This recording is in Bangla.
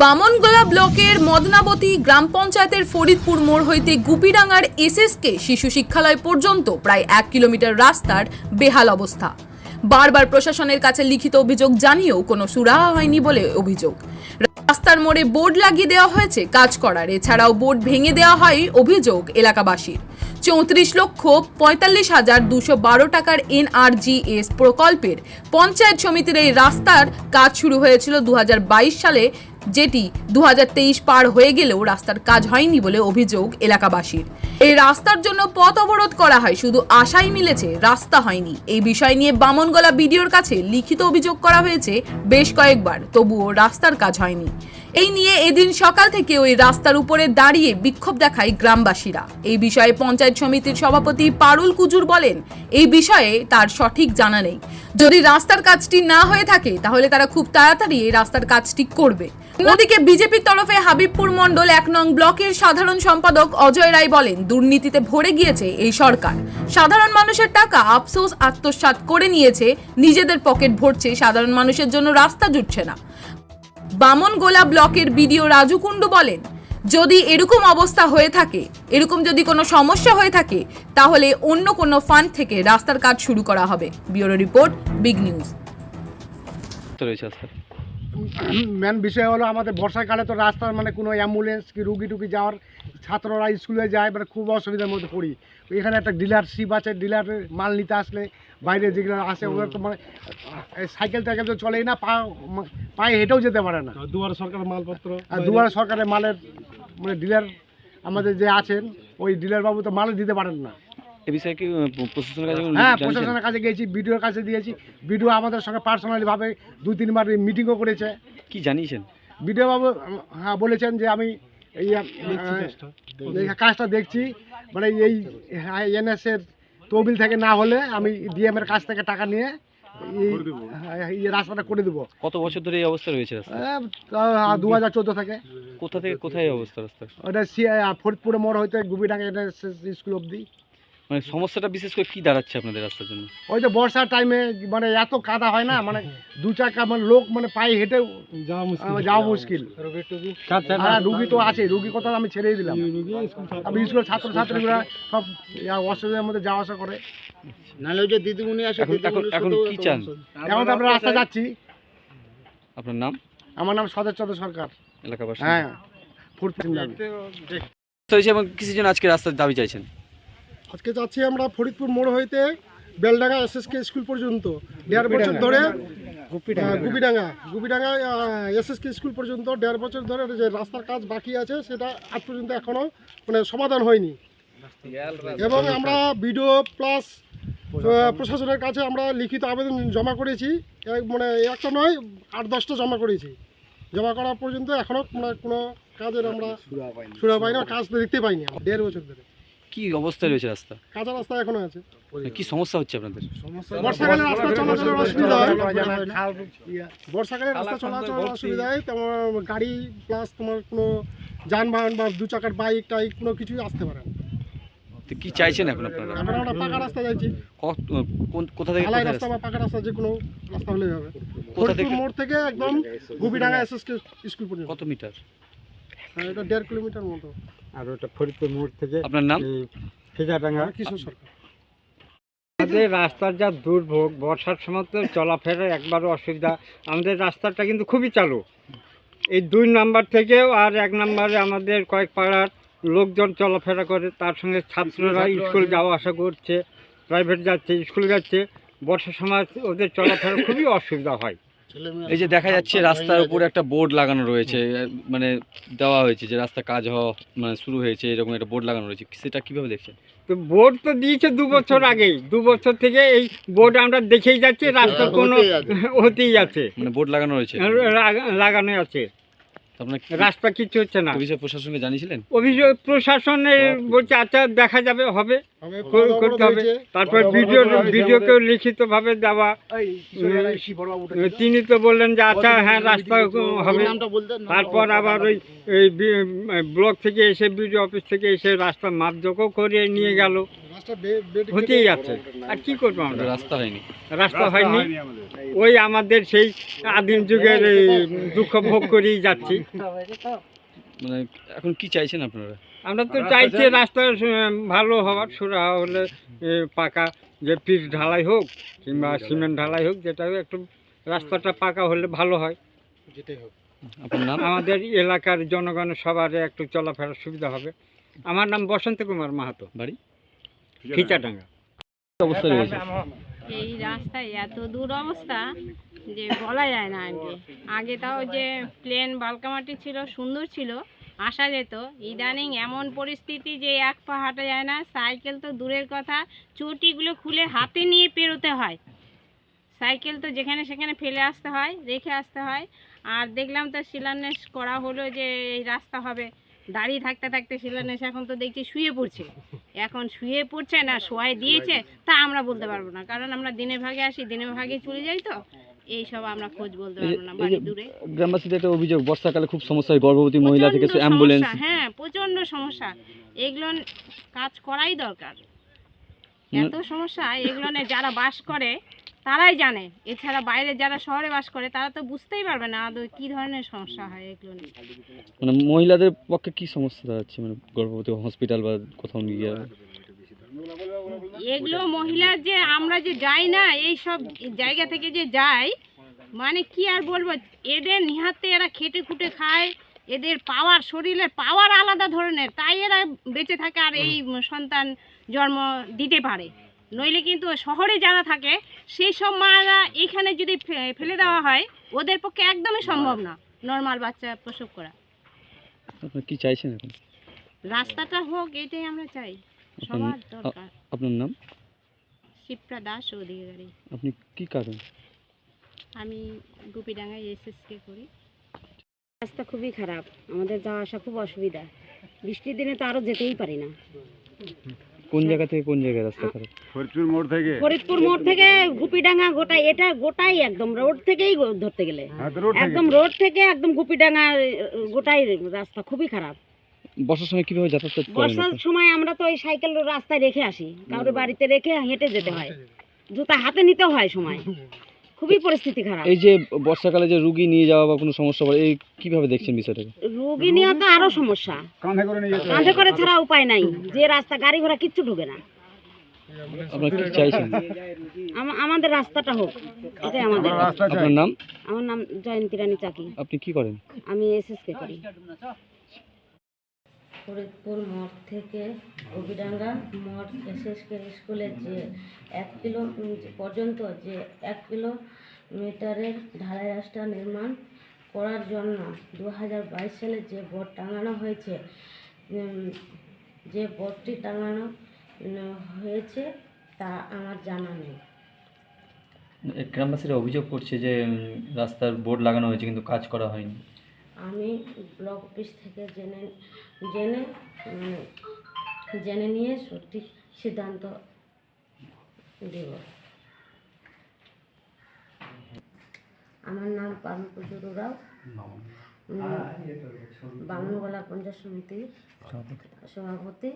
বামনগোলা ব্লকের মদনাবতী গ্রাম পঞ্চায়েতের ফরিদপুর মোড় হইতে গুপিডাঙ্গার এসএসকে শিশু শিক্ষালয় পর্যন্ত প্রায় এক কিলোমিটার রাস্তার বেহাল অবস্থা। বারবার প্রশাসনের কাছে লিখিত অভিযোগ জানিয়েও কোনো সুরাহা হয়নি বলে অভিযোগ। রাস্তার মোড়ে বোর্ড লাগিয়ে দেওয়া হয়েছে কাজ করার। এছাড়াও বোর্ড ভেঙে দেওয়া হয় অভিযোগ এলাকাবাসীর। চৌত্রিশ লক্ষ পঁয়তাল্লিশ হাজার দুশো বারো টাকার এনআরজিএস প্রকল্পের পঞ্চায়েত সমিতির এই রাস্তার কাজ শুরু হয়েছিল দু হাজার বাইশ সালে, যেটি দুহাজার তেইশ পার হয়ে গেলেও রাস্তার কাজ হয়নি বলে অভিযোগ এলাকাবাসীর। এই রাস্তার জন্য পথ অবরোধ করা হয়, শুধু আশাই মিলেছে রাস্তা হয়নি। এই বিষয় নিয়ে বামনগলা বিডিওর কাছে লিখিত অভিযোগ করা হয়েছে বেশ কয়েকবার, তবুও রাস্তার কাজ হয়নি। এই নিয়ে এদিন সকাল থেকে ওই রাস্তার উপরে দাঁড়িয়ে বিক্ষোভ দেখায় গ্রামবাসীরা। এই বিষয়ে পঞ্চায়েত সমিতির সভাপতি পারুল কুজুর বলেন, এই বিষয়ে তার সঠিক জানা নেই। যদি রাস্তার কাজটি না হয়ে থাকে, তাহলে তারা খুব তাড়াতাড়ি এই রাস্তার কাজটি করবে। অন্যদিকে বিজেপির তরফে হাবিবপুর মন্ডল এক নং ব্লকের সাধারণ সম্পাদক অজয় রায় বলেন, দুর্নীতিতে ভরে গিয়েছে এই সরকার। সাধারণ মানুষের টাকা আফসোস আত্মসাৎ করে নিয়েছে, নিজেদের পকেট ভরছে, সাধারণ মানুষের জন্য রাস্তা জুটছে না। বামনগোলা ব্লকের বিডিও রাজু কুণ্ডু বলেন যদি এরকম অবস্থা হয়ে থাকে এরকম যদি কোনো সমস্যা হয়ে থাকে তাহলে অন্য কোনো ফান্ড থেকে রাস্তার কাজ শুরু করা হবে। Bureau report big news. Main বিষয় হলো আমাদের বর্ষাকালে তো রাস্তার মানে কোনো অ্যাম্বুলেন্স কি রুগী টুগি যাওয়ার ছাত্ররা স্কুলে যায় মানে খুব অসুবিধার মধ্যে পড়ি। এখানে একটা ডিলারশিপ আছে ডিলারের মাল নিতে আসলে বাইরে যেগুলো আসে ওরা তো মানে সাইকেল টাইকেল তো চলেই না পা পায়ে হেঁটেও যেতে পারে না। দুয়ারে সরকারের মালপত্র আর দুয়ারে সরকারের মালের মানে ডিলার আমাদের যে আছেন ওই ডিলার বাবু তো মাল দিতে পারেন না। এ বিষয়ে কি প্রশাসনের কাছে হ্যাঁ? প্রশাসনের কাছে গিয়েছি বিডিওর কাছে দিয়েছি। বিডিও আমাদের সঙ্গে পার্সোনালিভাবে দুই তিনবার মিটিংও করেছে। কি জানিয়েছেন? বিডিও বাবু হ্যাঁ বলেছেন যে আমি এই কাজটা দেখছি। মানে এই এনএস এর তহবিল থেকে না হলে আমি ডিএম এর কাছ থেকে টাকা নিয়ে এই হ্যাঁ, রাস্তাটা করে দেবো। কত বছর ধরে এই অবস্থা রয়েছে রাস্তা? দু হাজার চোদ্দ থেকে। কোথা থেকে কোথায় অবস্থা রাস্তা ওটা ফরিদপুরে মোড় হইতে গুবিডাঙ্গা স্কুল অবধি। মানে সমস্যাটা বিশেষ করে কি দাঁড়াচ্ছে আপনাদের রাস্তার জন্য? ওই যে বর্ষার টাইমে মানে এত কাদা হয় না মানে দু চাকা মানে লোক মানে পায়ে হেঁটে যাওয়া মুশকিল। যাওয়া মুশকিল। হ্যাঁ রুগী তো আছে রুগী কথা আমি ছেড়েই দিলাম। আমি স্কুলের ছাত্র ছাত্রীরা সব অসুবিধার মধ্যে যাওয়া আসা করে। নাহলে ওই যে দিদিমণি আসে এখন কি চান? এখন তো আমরা রাস্তা যাচ্ছি। আপনার নাম? আমার নাম সদর চন্দ্র সরকার। এলাকাবাসী। হ্যাঁ হয়েছে এবং কিসের জন্য আজকে রাস্তার দাবি চাইছেন? আজকে যাচ্ছি আমরা ফরিদপুর মোড় হইতে বেলডাঙ্গা এসএসকে স্কুল পর্যন্ত। দেড় বছর ধরে গুপিডাঙ্গা। গুপিডাঙ্গা। এসএসকে স্কুল পর্যন্ত দেড় বছর ধরে যে রাস্তার কাজ বাকি আছে সেটা আজ পর্যন্ত এখনও মানে সমাধান হয়নি। এবং আমরা বিডিও প্লাস প্রশাসনের কাছে আমরা লিখিত আবেদন জমা করেছি। মানে একটা নয় আট দশটা জমা করেছি। জমা করা পর্যন্ত এখনও মানে কোনো কাজের আমরা সুরা পাইনি। কাজ দেখতে পাইনি দেড় বছর ধরে। কি অবস্থায় রয়েছে রাস্তা? কাঁচা রাস্তা এখনও আছে। কি সমস্যা হচ্ছে আপনাদের? বর্ষাকালে রাস্তা চলাচলের অসুবিধা হয়। বর্ষাকালে রাস্তা চলাচলের অসুবিধা হয়। তোমার গাড়ি প্লাস তোমার কোনো যানবাহন বা দু চাকার বাইক টাইক কোনো কিছুই আসতে পারে না। তো কি চাইছেন এখন আপনারা? এখন আমরা পাকা রাস্তা কত- কোন- কোথা থেকে ঢালাই রাস্তা? বা পাকা রাস্তা যে কোনো রাস্তা হলেই হবে। কোথা থেকে? মোড় থেকে একদম গুবিডাঙ্গা এস স্কুল পর্যন্ত। কত মিটার? আর এটা দেড় কিলোমিটার মতো। আর ওটা ফরিদপুর মোড় থেকে আপনার নাম? ফিজাডাঙ্গা। কৃষ্ণ সরকার। আমাদের রাস্তার যা দুর্ভোগ বর্ষার সময় তো চলাফেরা একবারও অসুবিধা। আমাদের রাস্তাটা কিন্তু খুবই চালু। এই দুই নাম্বার থেকেও আর এক নাম্বারে আমাদের কয়েক পাড়ার লোকজন চলাফেরা করে। তার সঙ্গে ছাত্ররা স্কুল যাওয়া আসা করছে প্রাইভেট যাচ্ছে স্কুল যাচ্ছে। বর্ষার সময় ওদের চলাফেরা খুবই অসুবিধা হয়। এই যে দেখা যাচ্ছে রাস্তার উপরে একটা বোর্ড লাগানো রয়েছে মানে দেওয়া হয়েছে যে রাস্তা কাজ হওয়া মানে শুরু হয়েছে এরকম একটা বোর্ড লাগানো রয়েছে সেটা কীভাবে দেখছেন? তো বোর্ড তো দিয়েছে দু বছর আগেই দু বছর থেকে এই বোর্ড আমরা দেখেই যাচ্ছি রাস্তা কোনো হতেই আছে মানে বোর্ড লাগানো রয়েছে? লাগা- লাগানো আছে। রাস্তা কিছু হচ্ছে না। অভিযোগ প্রশাসনকে জানিয়েছিলেন? অভিযোগ প্রশাসনের বলছে আচ্ছা দেখা যাবে হবে। করতে হবে। তারপর ভিডিও ভিডিওকেও লিখিতভাবে দেওয়া। তিনি তো বললেন যে আচ্ছা হ্যাঁ রাস্তা হবে। তারপর আবার ওই ব্লক থেকে এসে বিডিও অফিস থেকে এসে রাস্তা মাপজোকও করে নিয়ে গেল। বেড হতেই যাচ্ছে। আর কি করব আমরা? রাস্তা হয়নি। রাস্তা হয়নি। ওই আমাদের সেই আদিম যুগের এই দুঃখ ভোগ করেই যাচ্ছি। মানে এখন কি চাইছেন আপনারা? আমরা তো চাইছি রাস্তা ভালো হওয়ার সুরা হলে পাকা যে পিচ ঢালাই হোক কিংবা সিমেন্ট ঢালাই হোক যেটা হোক একটু রাস্তাটা পাকা হলে ভালো হয়। যেটাই হোক। আমাদের এলাকার জনগণের সবার একটু চলাফেরার সুবিধা হবে। আমার নাম বসন্ত কুমার মাহাতো। বাড়ি? খিচাডাঙ্গা। অবস্থা রয়েছে? এই রাস্তায় এত দূর অবস্থা যে বলা যায় না আগে আগে তাও যে প্লেন বালকামাটি ছিল সুন্দর ছিল আসা যেত। ইদানিং এমন পরিস্থিতি যে এক পা হাঁটা যায় না সাইকেল তো দূরের কথা চটিগুলো খুলে হাতে নিয়ে পেরোতে হয়। সাইকেল তো যেখানে সেখানে ফেলে আসতে হয় রেখে আসতে হয়। আর দেখলাম তো শিলান্যাস করা হলো যে এই রাস্তা হবে। দাঁড়িয়ে থাকতে থাকতে শিলান্যাস এখন তো দেখছি শুয়ে পড়ছে। এখন শুয়ে পড়ছে না শোয়াই দিয়েছে তা আমরা বলতে পারব না। কারণ আমরা দিনের ভাগে আসি দিনের ভাগে চলে যাই তো। এই সব আমরা খোঁজ বলতে পারব না বাড়ি দূরে। গ্রামবাসীদের একটা অভিযোগ বর্ষাকালে খুব সমস্যা হয় গর্ভবতী মহিলা থেকে অ্যাম্বুলেন্স হ্যাঁ প্রচণ্ড সমস্যা। এগুলো কাজ করাই দরকার। এত সমস্যা এগুলো যারা বাস করে তারাই জানে। এছাড়া বাইরে যারা শহরে বাস করে তারা তো বুঝতেই পারবে না আদৌ কি ধরনের সমস্যা হয় এগুলো নিয়ে। মানে মহিলাদের পক্ষে কি সমস্যা দাঁড়াচ্ছে? মানে গর্ভবতী হসপিটাল বা কোথাও নিয়ে যাওয়া এগুলো মহিলা যে আমরা যে যাই না এই সব জায়গা থেকে যে যাই মানে কি আর বলব? এদের নিহাতে এরা খেটে খুটে খায় এদের পাওয়ার শরীরের পাওয়ার আলাদা ধরনের তাই এরা বেঁচে থাকে আর এই সন্তান জন্ম দিতে পারে। নইলে কিন্তু শহরে যারা থাকে সেই সব মারা এখানে যদি ফেলে দেওয়া হয় ওদের পক্ষে একদমই সম্ভব না নর্মাল বাচ্চা প্রসব করা। কি চাইছেন এখন? রাস্তাটা হোক এটাই আমরা চাই। সবার দরকার। আপনার নাম? শিপ্রা দাস অধিকারী আপনি কি কারণ আমি গুপিডাঙ্গায় এসএসকে করি। রাস্তা খুবই খারাপ আমাদের যাওয়া আসা খুব অসুবিধা। বৃষ্টির দিনে তো আরও যেতেই পারি না। কোন জায়গা থেকে কোন জায়গায় রাস্তা খারাপ? ফরিদপুর মোড় থেকে? ফরিদপুর মোড় থেকে গুপিডাঙ্গা গোটা এটা গোটাই একদম রোড থেকেই ধরতে গেলে। একদম রোড থেকে একদম গুপিডাঙ্গা গোটাই রাস্তা খুবই খারাপ। বর্ষার সময় কীভাবে যাতায়াত করেন বর্ষার সময় আমরা তো ওই সাইকেল রাস্তায় রেখে আসি। কারোর বাড়িতে রেখে হেঁটে যেতে হয়। জুতা হাতে নিতে হয় সময়। খুবই পরিস্থিতি খারাপ। এই যে বর্ষাকালে যে রুগী নিয়ে যাওয়া বা কোনো সমস্যা পড়ে এই কীভাবে দেখছেন বিষয়টাকে? রুগী নিয়ে তো আরও সমস্যা। কাঁধে করে ছাড়া উপায় নাই। যে রাস্তা গাড়ি ঘোড়া কিচ্ছু ঢোকে না। আপনারা কি চাইছেন? আমা- আমাদের রাস্তাটা হোক এটাই আমাদের। আপনার নাম? আমার নাম জয়ন্তী রানী চাকি। আপনি কি করেন? আমি এসএসকে করি। ফরিদপুর মোড় থেকে অবিডাঙ্গা মোড় এসএসকে স্কুলের যে এক কিলো পর্যন্ত যে এক কিলোমিটারের ঢালাই রাস্তা নির্মাণ করার জন্য দু হাজার বাইশ সালে যে বোর্ড টাঙানো হয়েছে যে বোর্ডটি টাঙানো হয়েছে তা আমার জানা নেই। গ্রামবাসীরা অভিযোগ করছে যে রাস্তার বোর্ড লাগানো হয়েছে কিন্তু কাজ করা হয়নি। আমি ব্লক অফিস থেকে জেনে জেনে মানে জেনে নিয়ে সঠিক সিদ্ধান্ত দেব। আমার নাম পারুল পুজুর রাও বামনগোলা পঞ্চায়েত সমিতি সভাপতি।